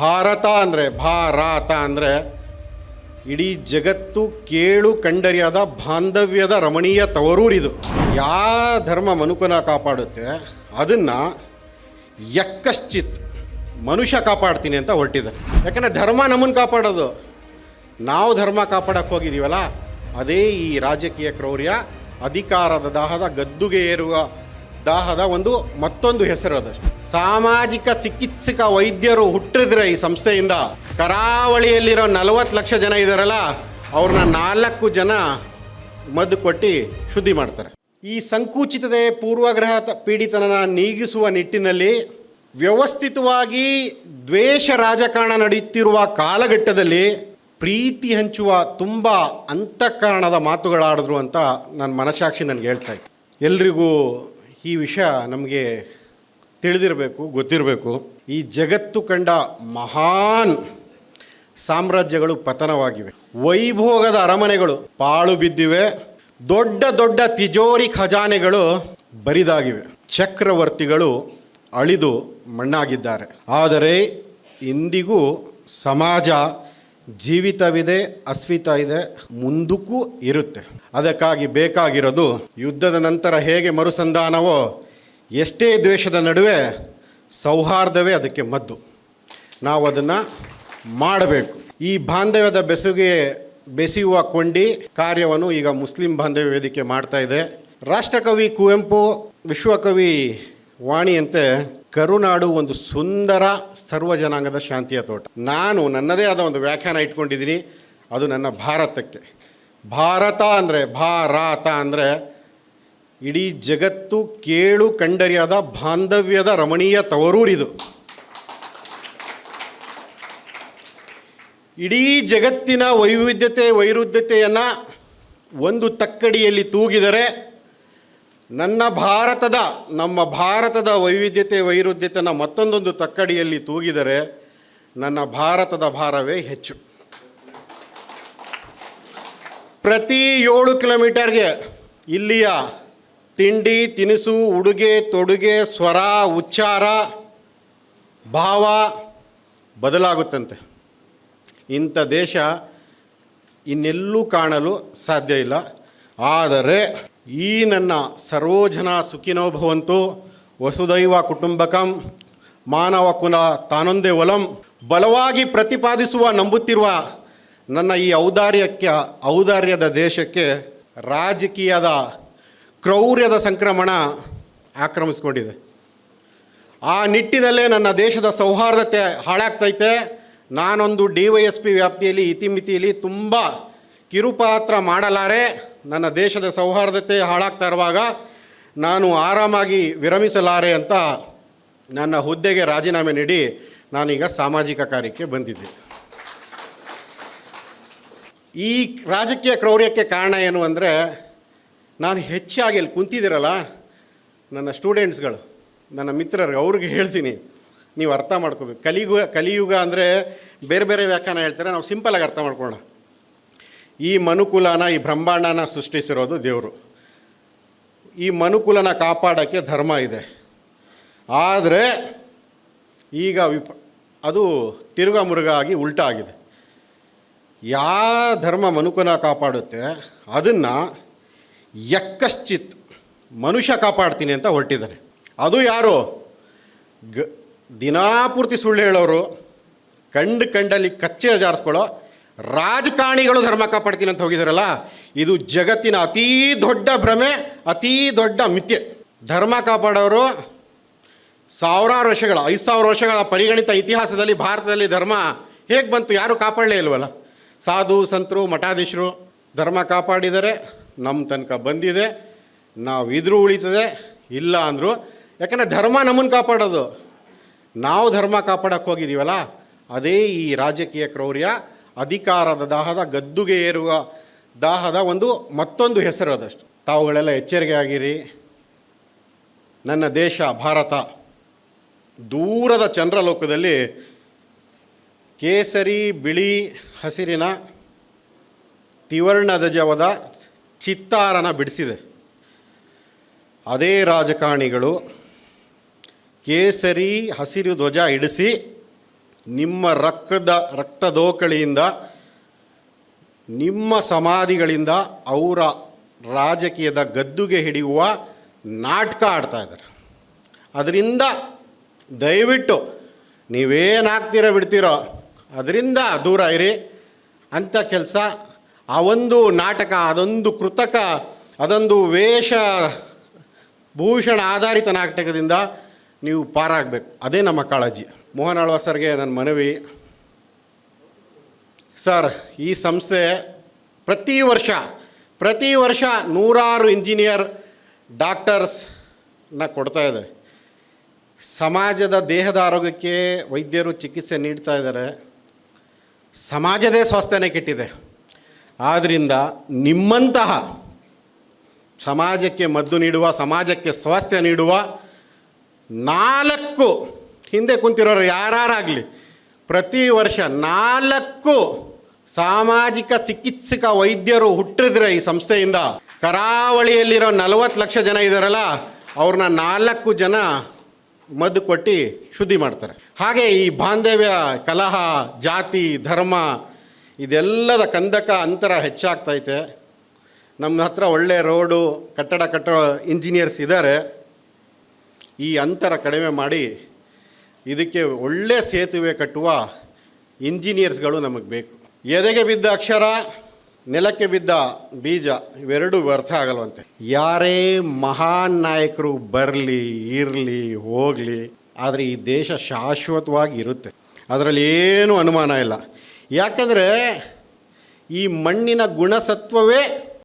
ಭಾರತ ಅಂದರೆ ಭಾರತ ಅಂದರೆ ಇಡೀ ಜಗತ್ತು ಕೇಳು ಕಂಡರಿಯಾದ ಬಾಂಧವ್ಯದ ರಮಣೀಯ ತವರೂರಿದು. ಯಾವ ಧರ್ಮ ಮನುಕುನ ಕಾಪಾಡುತ್ತೆ, ಅದನ್ನು ಯಕ್ಕಶ್ಚಿತ್ ಮನುಷ್ಯ ಕಾಪಾಡ್ತೀನಿ ಅಂತ ಹೊರಟಿದ್ದಾರೆ. ಯಾಕಂದರೆ ಧರ್ಮ ನಮ್ಮನ್ನು ಕಾಪಾಡೋದು. ನಾವು ಧರ್ಮ ಕಾಪಾಡಕ್ಕೆ ಹೋಗಿದ್ದೀವಲ್ಲ ಅದೇ ಈ ರಾಜಕೀಯ ಕ್ರೌರ್ಯ, ಅಧಿಕಾರದ ದಾಹದ ಗದ್ದುಗೆ ಏರುವ ದಾಹದ ಒಂದು ಮತ್ತೊಂದು ಹೆಸರು ಅದಷ್ಟು ಸಾಮಾಜಿಕ ಚಿಕಿತ್ಸಕ ವೈದ್ಯರು ಹುಟ್ಟಿದ್ರೆ ಈ ಸಂಸ್ಥೆಯಿಂದ ಕರಾವಳಿಯಲ್ಲಿರೋ ನಲವತ್ತು ಲಕ್ಷ ಜನ ಇದ್ದಾರಲ್ಲ ಅವ್ರನ್ನ ನಾಲ್ಕು ಜನ ಮದ್ದು ಕೊಟ್ಟು ಶುದ್ಧಿ ಮಾಡ್ತಾರೆ. ಈ ಸಂಕುಚಿತತೆ ಪೂರ್ವಗ್ರಹ ಪೀಡಿತನ ನೀಗಿಸುವ ನಿಟ್ಟಿನಲ್ಲಿ ವ್ಯವಸ್ಥಿತವಾಗಿ ದ್ವೇಷ ರಾಜಕಾರಣ ನಡೆಯುತ್ತಿರುವ ಕಾಲಘಟ್ಟದಲ್ಲಿ ಪ್ರೀತಿ ಹಂಚುವ ತುಂಬ ಅಂತಃಕರಣದ ಮಾತುಗಳಾಡಿದ್ರು ಅಂತ ನನ್ನ ಮನಸಾಕ್ಷಿ ನನಗೆ ಹೇಳ್ತಾ ಇತ್ತು ಎಲ್ರಿಗೂ ಈ ವಿಷಯ ನಮಗೆ ತಿಳಿದಿರಬೇಕು, ಗೊತ್ತಿರಬೇಕು. ಈ ಜಗತ್ತು ಕಂಡ ಮಹಾನ್ ಸಾಮ್ರಾಜ್ಯಗಳು ಪತನವಾಗಿವೆ. ವೈಭೋಗದ ಅರಮನೆಗಳು ಪಾಳು ಬಿದ್ದಿವೆ. ದೊಡ್ಡ ದೊಡ್ಡ ತಿಜೋರಿ ಖಜಾನೆಗಳು ಬರಿದಾಗಿವೆ. ಚಕ್ರವರ್ತಿಗಳು ಅಳಿದು ಮಣ್ಣಾಗಿದ್ದಾರೆ. ಆದರೆ ಇಂದಿಗೂ ಸಮಾಜ ಜೀವಿತವಿದೆ ಅಸ್ಮಿತ ಇದೆ ಮುಂದಕ್ಕೂ ಇರುತ್ತೆ. ಅದಕ್ಕಾಗಿ ಬೇಕಾಗಿರೋದು ಯುದ್ಧದ ನಂತರ ಹೇಗೆ ಮರುಸಂಧಾನವೋ ಎಷ್ಟೇ ದ್ವೇಷದ ನಡುವೆ ಸೌಹಾರ್ದವೇ ಅದಕ್ಕೆ ಮದ್ದು. ನಾವು ಅದನ್ನು ಮಾಡಬೇಕು. ಈ ಬಾಂಧವ್ಯದ ಬೆಸುಗೆ, ಬೆಸೆಯುವ ಕೊಂಡಿ ಕಾರ್ಯವನ್ನು ಈಗ ಮುಸ್ಲಿಂ ಬಾಂಧವ್ಯ ವೇದಿಕೆ ಮಾಡ್ತಾ ಇದೆ. ರಾಷ್ಟ್ರಕವಿ ಕುವೆಂಪು, ವಿಶ್ವಕವಿ ವಾಣಿಯಂತೆ ಕರುನಾಡು ಒಂದು ಸುಂದರ ಸರ್ವ ಜನಾಂಗದ ಶಾಂತಿಯ ತೋಟ. ನಾನು ನನ್ನದೇ ಆದ ಒಂದು ವ್ಯಾಖ್ಯಾನ ಇಟ್ಕೊಂಡಿದ್ದೀನಿ. ಅದು ನನ್ನ ಭಾರತಕ್ಕೆ. ಭಾರತ ಅಂದರೆ ಭಾರತ ಅಂದರೆ ಇಡೀ ಜಗತ್ತು ಕೇಳು ಕಂಡರಿಯಾದ ಬಾಂಧವ್ಯದ ರಮಣೀಯ ತವರೂರಿದು. ಇಡೀ ಜಗತ್ತಿನ ವೈವಿಧ್ಯತೆ ವೈರುಧ್ಯತೆಯನ್ನು ಒಂದು ತಕ್ಕಡಿಯಲ್ಲಿ ತೂಗಿದರೆ ನನ್ನ ಭಾರತದ, ನಮ್ಮ ಭಾರತದ ವೈವಿಧ್ಯತೆ, ವೈರುಧ್ಯತೆನ ಮತ್ತೊಂದೊಂದು ತಕ್ಕಡಿಯಲ್ಲಿ ತೂಗಿದರೆ ನನ್ನ ಭಾರತದ ಭಾರವೇ ಹೆಚ್ಚು. ಪ್ರತಿ ಏಳು ಕಿಲೋಮೀಟರ್ಗೆ ಇಲ್ಲಿಯ ತಿಂಡಿ, ತಿನಿಸು, ಉಡುಗೆ, ತೊಡುಗೆ, ಸ್ವರ, ಉಚ್ಚಾರ, ಭಾವ ಬದಲಾಗುತ್ತಂತೆ. ಇಂಥ ದೇಶ ಇನ್ನೆಲ್ಲೂ ಕಾಣಲು ಸಾಧ್ಯ ಇಲ್ಲ. ಆದರೆ ಈ ನನ್ನ ಸರ್ವೋಜನ ಸುಖಿನೋ ಭವಂತು ವಸುದೈವ ಕುಟುಂಬಕಂ ಮಾನವ ಕುಲ ತಾನೊಂದೇ ಒಲಂ. ಬಲವಾಗಿ ಪ್ರತಿಪಾದಿಸುವ ನಂಬುತ್ತಿರುವ ನನ್ನ ಈ ಔದಾರ್ಯಕ್ಕೆ, ಔದಾರ್ಯದ ದೇಶಕ್ಕೆ ರಾಜಕೀಯದ ಕ್ರೌರ್ಯದ ಸಂಕ್ರಮಣ ಆಕ್ರಮಿಸ್ಕೊಂಡಿದೆ. ಆ ನಿಟ್ಟಿನಲ್ಲೇ ನನ್ನ ದೇಶದ ಸೌಹಾರ್ದತೆ ಹಾಳಾಗ್ತೈತೆ. ನಾನೊಂದು ಡಿ ವೈ ಎಸ್ ಪಿ ವ್ಯಾಪ್ತಿಯಲ್ಲಿ, ಇತಿಮಿತಿಯಲ್ಲಿ ತುಂಬ ಕಿರುಪಾತ್ರ ಮಾಡಲಾರೆ. ನನ್ನ ದೇಶದ ಸೌಹಾರ್ದತೆ ಹಾಳಾಗ್ತಾ ಇರುವಾಗ ನಾನು ಆರಾಮಾಗಿ ವಿರಮಿಸಲಾರೆ ಅಂತ ನನ್ನ ಹುದ್ದೆಗೆ ರಾಜೀನಾಮೆ ನೀಡಿ ನಾನೀಗ ಸಾಮಾಜಿಕ ಕಾರ್ಯಕ್ಕೆ ಬಂದಿದ್ದೆ. ಈ ರಾಜಕೀಯ ಕ್ರೌರ್ಯಕ್ಕೆ ಕಾರಣ ಏನು ಅಂದರೆ ನಾನು ಹೆಚ್ಚಾಗಿ ಅಲ್ಲಿ ಕುಂತಿದ್ದೀರಲ್ಲ, ನನ್ನ ಸ್ಟೂಡೆಂಟ್ಸ್ಗಳು, ನನ್ನ ಮಿತ್ರರಿಗೆ ಅವ್ರಿಗೆ ಹೇಳ್ತೀನಿ, ನೀವು ಅರ್ಥ ಮಾಡ್ಕೋಬೇಕು. ಕಲಿಯುಗ ಕಲಿಯುಗ ಅಂದರೆ ಬೇರೆ ಬೇರೆ ವ್ಯಾಖ್ಯಾನ ಹೇಳ್ತಾರೆ, ನಾವು ಸಿಂಪಲಾಗಿ ಅರ್ಥ ಮಾಡ್ಕೊಳ್ಳೋಣ. ಈ ಮನುಕುಲನ, ಈ ಬ್ರಹ್ಮಾಂಡನ ಸೃಷ್ಟಿಸಿರೋದು ದೇವರು. ಈ ಮನುಕುಲನ ಕಾಪಾಡೋಕ್ಕೆ ಧರ್ಮ ಇದೆ. ಆದರೆ ಈಗ ವಿಪ, ಅದು ತಿರುಗ ಮುರುಗ ಆಗಿ ಉಲ್ಟಾ ಆಗಿದೆ. ಯಾ ಧರ್ಮ ಮನುಕುಲ ಕಾಪಾಡುತ್ತೆ, ಅದನ್ನು ಯಕ್ಕಶ್ಚಿತ್ ಮನುಷ್ಯ ಕಾಪಾಡ್ತೀನಿ ಅಂತ ಹೊರಟಿದ್ದಾನೆ ಅದು ಯಾರು? ಗ ದಿನಾಪೂರ್ತಿ ಸುಳ್ಳು ಹೇಳೋರು, ಕಂಡು ಕಂಡಲ್ಲಿ ಕಚ್ಚೆ ಜಾರಿಸ್ಕೊಳ್ಳೋ ರಾಜಕಾರಣಿಗಳು ಧರ್ಮ ಕಾಪಾಡ್ತೀನಿ ಅಂತ ಹೋಗಿದಾರಲ್ಲ, ಇದು ಜಗತ್ತಿನ ಅತೀ ದೊಡ್ಡ ಭ್ರಮೆ, ಅತೀ ದೊಡ್ಡ ಮಿಥ್ಯೆ. ಧರ್ಮ ಕಾಪಾಡೋರು ಸಾವಿರಾರು ವರ್ಷಗಳ, ಐದು ಸಾವಿರ ವರ್ಷಗಳ ಪರಿಗಣಿತ ಇತಿಹಾಸದಲ್ಲಿ, ಭಾರತದಲ್ಲಿ ಧರ್ಮ ಹೇಗೆ ಬಂತು, ಯಾರು ಕಾಪಾಡಲೇ ಇಲ್ವಲ್ಲ. ಸಾಧು, ಸಂತರು, ಮಠಾಧೀಶರು ಧರ್ಮ ಕಾಪಾಡಿದರೆ ನಮ್ಮ ತನಕ ಬಂದಿದೆ, ನಾವು ಇದ್ರೂ ಉಳಿತದೆ, ಇಲ್ಲ ಅಂದರು. ಯಾಕಂದರೆ ಧರ್ಮ ನಮ್ಮನ್ನು ಕಾಪಾಡೋದು. ನಾವು ಧರ್ಮ ಕಾಪಾಡೋಕ್ಕೆ ಹೋಗಿದ್ದೀವಲ್ಲ ಅದೇ ಈ ರಾಜಕೀಯ ಕ್ರೌರ್ಯ. ಅಧಿಕಾರದ ದಾಹದ, ಗದ್ದುಗೆ ಏರುವ ದಾಹದ ಒಂದು ಮತ್ತೊಂದು ಹೆಸರು ಅದಷ್ಟು. ತಾವುಗಳೆಲ್ಲ ಎಚ್ಚರಿಕೆ ಆಗಿರಿ ನನ್ನ ದೇಶ, ಭಾರತ, ದೂರದ ಚಂದ್ರಲೋಕದಲ್ಲಿ ಕೇಸರಿ, ಬಿಳಿ ಹಸಿರಿನ ತಿವರ್ಣ ಧ್ವಜವದ ಚಿತ್ತಾರನ ಬಿಡಿಸಿದೆ. ಅದೇ ರಾಜಕಾರಣಿಗಳು ಕೇಸರಿ, ಹಸಿರು ಧ್ವಜ ಇಡಿಸಿ ನಿಮ್ಮ ರಕ್ತದ, ರಕ್ತದೋಕಳಿಯಿಂದ, ನಿಮ್ಮ ಸಮಾಧಿಗಳಿಂದ ಅವರ ರಾಜಕೀಯದ ಗದ್ದುಗೆ ಹಿಡಿಯುವ ನಾಟಕ ಆಡ್ತಾ ಇದ್ದಾರೆ. ಅದರಿಂದ ದಯವಿಟ್ಟು ನೀವೇನಾಗ್ತೀರೋ ಬಿಡ್ತೀರೋ, ಅದರಿಂದ ದೂರ ಇರಿ. ಅಂಥ ಕೆಲಸ, ಆ ಒಂದು ನಾಟಕ, ಅದೊಂದು ಕೃತಕ, ಅದೊಂದು ವೇಷ, ಭೂಷಣ ಆಧಾರಿತ ನಾಟಕದಿಂದ ನೀವು ಪಾರಾಗಬೇಕು. ಅದೇ ನಮ್ಮ ಕಾಳಜಿ. ಮೋಹನ್ ಆಳ್ವ ಸರ್ಗೆ ನನ್ನ ಮನವಿ. ಸರ್, ಈ ಸಂಸ್ಥೆ ಪ್ರತಿ ವರ್ಷ ಪ್ರತಿ ವರ್ಷ ನೂರಾರು ಇಂಜಿನಿಯರ್ ಡಾಕ್ಟರ್ಸ್ನ ಕೊಡ್ತಾ ಇದೆ. ಸಮಾಜದ ದೇಹದ ಆರೋಗ್ಯಕ್ಕೆ ವೈದ್ಯರು ಚಿಕಿತ್ಸೆ ನೀಡ್ತಾ ಇದ್ದಾರೆ. ಸಮಾಜದೇ ಸ್ವಾಸ್ಥ್ಯನೇ ಕೆಟ್ಟಿದೆ. ಆದ್ದರಿಂದ ನಿಮ್ಮಂತಹ ಸಮಾಜಕ್ಕೆ ಮದ್ದು ನೀಡುವ, ಸಮಾಜಕ್ಕೆ ಸ್ವಾಸ್ಥ್ಯ ನೀಡುವ ನಾಲ್ಕು ಹಿಂದೆ ಕುಂತಿರೋರು ಯಾರಾಗಲಿ ಪ್ರತಿ ವರ್ಷ ನಾಲ್ಕು ಸಾಮಾಜಿಕ ಚಿಕಿತ್ಸಕ ವೈದ್ಯರು ಹುಟ್ಟಿದ್ರೆ ಈ ಸಂಸ್ಥೆಯಿಂದ. ಕರಾವಳಿಯಲ್ಲಿರೋ ನಲವತ್ತು ಲಕ್ಷ ಜನ ಇದ್ದಾರಲ್ಲ ಅವ್ರನ್ನ ನಾಲ್ಕು ಜನ ಮದ್ದು ಕೊಟ್ಟು ಶುದ್ಧಿ ಮಾಡ್ತಾರೆ. ಹಾಗೆ ಈ ಬಾಂಧವ್ಯ, ಕಲಹ, ಜಾತಿ, ಧರ್ಮ, ಇದೆಲ್ಲದ ಕಂದಕ ಅಂತರ ಹೆಚ್ಚಾಗ್ತೈತೆ ನಮ್ಮ ಹತ್ರ ಒಳ್ಳೆ ರೋಡು, ಕಟ್ಟಡ ಕಟ್ಟೋ ಇಂಜಿನಿಯರ್ಸ್ ಇದ್ದಾರೆ ಈ ಅಂತರ ಕಡಿಮೆ ಮಾಡಿ ಇದಕ್ಕೆ ಒಳ್ಳೆ ಸೇತುವೆ ಕಟ್ಟುವ ಇಂಜಿನಿಯರ್ಸ್ಗಳು ನಮಗೆ ಬೇಕು. ಎದೆಗೆ ಬಿದ್ದ ಅಕ್ಷರ, ನೆಲಕ್ಕೆ ಬಿದ್ದ ಬೀಜ, ಇವೆರಡೂ ವ್ಯರ್ಥ ಆಗಲ್ವಂತೆ. ಯಾರೇ ಮಹಾನ್ ನಾಯಕರು ಬರಲಿ, ಇರಲಿ, ಹೋಗಲಿ, ಆದರೆ ಈ ದೇಶ ಶಾಶ್ವತವಾಗಿ ಇರುತ್ತೆ. ಅದರಲ್ಲಿ ಏನೂ ಅನುಮಾನ ಇಲ್ಲ. ಯಾಕಂದರೆ ಈ ಮಣ್ಣಿನ ಗುಣಸತ್ವವೇ